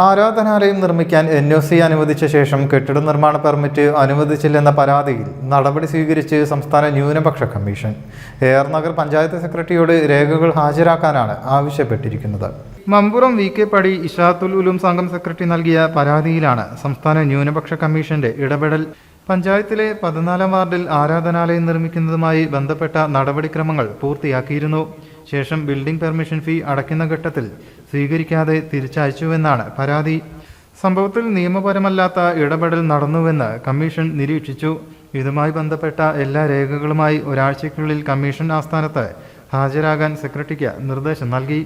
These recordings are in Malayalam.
ആരാധനാലയം നിർമ്മിക്കാൻ എൻ ഒ സി അനുവദിച്ച ശേഷം കെട്ടിട നിർമ്മാണ പെർമിറ്റ് അനുവദിച്ചില്ലെന്ന പരാതിയിൽ നടപടി സ്വീകരിച്ച് സംസ്ഥാന ന്യൂനപക്ഷ കമ്മീഷൻ. എയർ നഗർ പഞ്ചായത്ത് സെക്രട്ടറിയോട് രേഖകൾ ഹാജരാക്കാനാണ് ആവശ്യപ്പെട്ടിരിക്കുന്നത്. മമ്പുറം വി കെ പടി ഇഷാത്തുൽ ഉലും സംഘം സെക്രട്ടറി നൽകിയ പരാതിയിലാണ് സംസ്ഥാന ന്യൂനപക്ഷ കമ്മീഷന്റെ ഇടപെടൽ. പഞ്ചായത്തിലെ പതിനാലാം വാർഡിൽ ആരാധനാലയം നിർമ്മിക്കുന്നതുമായി ബന്ധപ്പെട്ട നടപടിക്രമങ്ങൾ പൂർത്തിയാക്കിയിരുന്നു. ശേഷം ബിൽഡിംഗ് പെർമിഷൻ ഫീ അടയ്ക്കുന്ന ഘട്ടത്തിൽ സ്വീകരിക്കാതെ തിരിച്ചയച്ചുവെന്നാണ് പരാതി. സംഭവത്തിൽ നിയമപരമല്ലാത്ത ഇടപെടൽ നടന്നുവെന്ന് കമ്മീഷൻ നിരീക്ഷിച്ചു. ഇതുമായി ബന്ധപ്പെട്ട എല്ലാ രേഖകളുമായി ഒരാഴ്ചയ്ക്കുള്ളിൽ കമ്മീഷൻ ആസ്ഥാനത്ത് ഹാജരാകാൻ സെക്രട്ടറിക്ക് നിർദ്ദേശം നൽകി.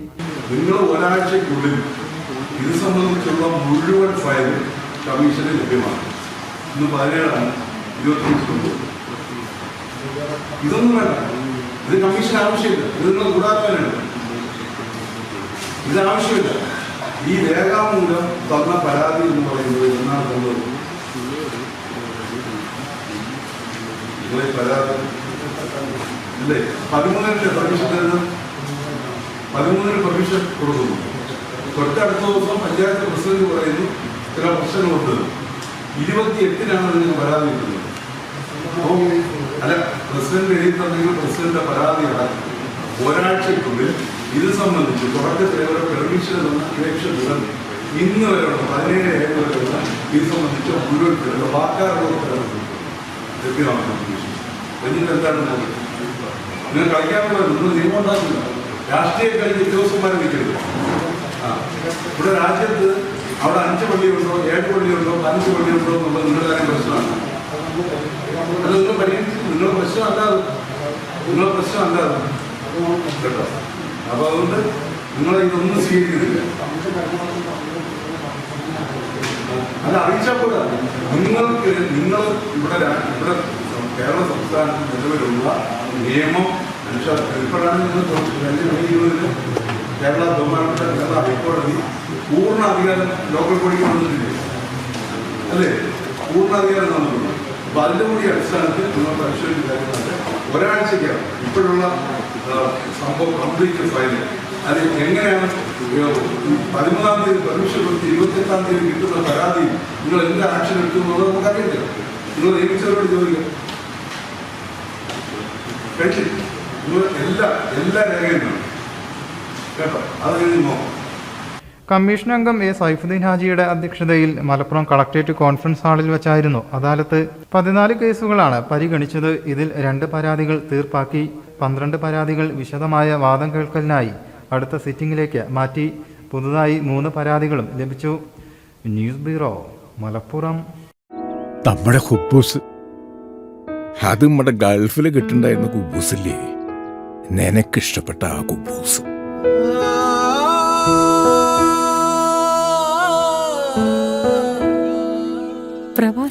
ഒരാഴ്ചയ്ക്കുള്ളിൽ ഇത് സംബന്ധിച്ചുള്ള മുഴുവൻ ഫയലും കമ്മീഷന് ലഭ്യമാണ്. ഇന്ന് പതിനേഴാണ് ഇരുപത്തഞ്ച് കൊണ്ട് ഇതൊന്നും വേണ്ട. ഇത് കമ്മീഷൻ ആവശ്യമില്ല. ഇത് നിങ്ങൾ കൂടാത്തവരാണ് ഇത് ആവശ്യമില്ല. ഈ രേഖാമൂലം തന്ന പരാതി എന്ന് പറയുന്നത് എന്നാണ് തന്നത് നിങ്ങളെ പരാതി. അല്ലേ? പതിമൂന്നിന്റെ പെർമിഷൻ തരുന്നത് പതിമൂന്നിന് പെർമിഷൻ കൊടുക്കുന്നു. തൊട്ടടുത്ത ദിവസം പഞ്ചായത്ത് പ്രസിഡന്റ് പറയുന്നു ചില പ്രശ്നങ്ങളുണ്ട്. ഇരുപത്തി എട്ടിനാണ് അതിന് പരാതി അല്ല പ്രസിഡന്റ് എഴുതി തന്നെങ്കിൽ പ്രസിഡന്റ് പരാതി അടക്കും ഒരാഴ്ചക്കുള്ളിൽ ഇത് സംബന്ധിച്ച് തുടക്കത്തിൽ ഒരു പെർമിഷൻ എന്ന അപേക്ഷ തുടങ്ങി ഇന്ന് വരെയുള്ള പതിനേഴ് ഏഴ് വരെയുള്ള ഇത് സംബന്ധിച്ച് മുഴുവൻ പേരുള്ള വാക്കാറുള്ള ലഭ്യമാണ് കമ്മീഷൻ എന്നിട്ട് എന്താണ് നോക്കുന്നത് നിങ്ങൾ കളിക്കാനുള്ള നിങ്ങൾ നിയമം ഉണ്ടാക്കില്ല. രാഷ്ട്രീയ കളി ഉദ്യോഗസ്ഥന്മാരെ നിൽക്കരുത് ആ ഇവിടെ രാജ്യത്ത് അവിടെ അഞ്ച് പള്ളിയുണ്ടോ? ഏഴ് പള്ളിയുണ്ടോ? അഞ്ച് പള്ളിയുണ്ടോ എന്നുള്ളത് നിങ്ങളുടെ കാര്യം പ്രശ്നമാണ് അത് നിങ്ങൾ പരിഹരിച്ചു നിങ്ങളുടെ പ്രശ്നമല്ല അത് നിങ്ങളുടെ പ്രശ്നമല്ല അത് കേട്ടോ? അപ്പോൾ അതുകൊണ്ട് നിങ്ങൾ ഇതൊന്നും സ്വീകരിക്കുന്നില്ല. അത് അറിയിച്ചാൽ കൂടെ നിങ്ങൾക്ക് നിങ്ങൾ ഇവിടെ ഇവിടെ കേരള സംസ്ഥാനത്ത് നിലവിലുള്ള നിയമം കേരള ബഹുമാനപ്പെട്ട കേരള ഹൈക്കോടതി പൂർണ അധികാരം ലോക്കൽ ബോഡിക്ക് വന്നിട്ടില്ലേ അല്ലേ? പൂർണ അധികാരം നൽകുന്നു അപ്പൊ അതിന്റെ കൂടി അടിസ്ഥാനത്തിൽ പരിശോധിച്ച കാര്യങ്ങളൊക്കെ ഒരാഴ്ചയ്ക്കാണ് ഇപ്പോഴുള്ള സംഭവം കംപ്ലീറ്റ് ഫയൽ അത് എങ്ങനെയാണ് പതിമൂന്നാം തീയതി പെർമിഷൻ കൊടുത്ത് ഇരുപത്തെട്ടാം തീയതി കിട്ടുന്ന പരാതി നിങ്ങൾ എന്ത് ആക്ഷൻ എടുക്കുന്നത് എന്നുള്ളത് നമുക്കറിയത്തില്ല. നിങ്ങൾ നിയമിച്ചവരോട് ചോദിക്കും. കഴിച്ചില്ല നിങ്ങൾ എല്ലാ എല്ലാ രേഖയും കേട്ടോ? അത് കഴിഞ്ഞ് നോക്കാം. കമ്മീഷൻ അംഗം എ സൈഫുദ്ദീൻ ഹാജിയുടെ അധ്യക്ഷതയിൽ മലപ്പുറം കളക്ട്രേറ്റ് കോൺഫറൻസ് ഹാളിൽ വെച്ചായിരുന്നു. അദാലത്ത് പതിനാല് കേസുകളാണ് പരിഗണിച്ചത്. ഇതിൽ രണ്ട് പരാതികൾ തീർപ്പാക്കി പന്ത്രണ്ട് പരാതികൾ വിശദമായ വാദം കേൾക്കലിനായി അടുത്ത സിറ്റിംഗിലേക്ക് മാറ്റി. പുതുതായി മൂന്ന് പരാതികളും ലഭിച്ചു. News bureau Malappuram. നമ്മുടെ ഹുബൂസ്. അത് നമ്മുടെ ഗൾഫിൽ കിട്ടുണ്ടായിരുന്ന കുബൂസില്ലേ? നിനക്കിഷ്ടപ്പെട്ട ആ കുബൂസ്.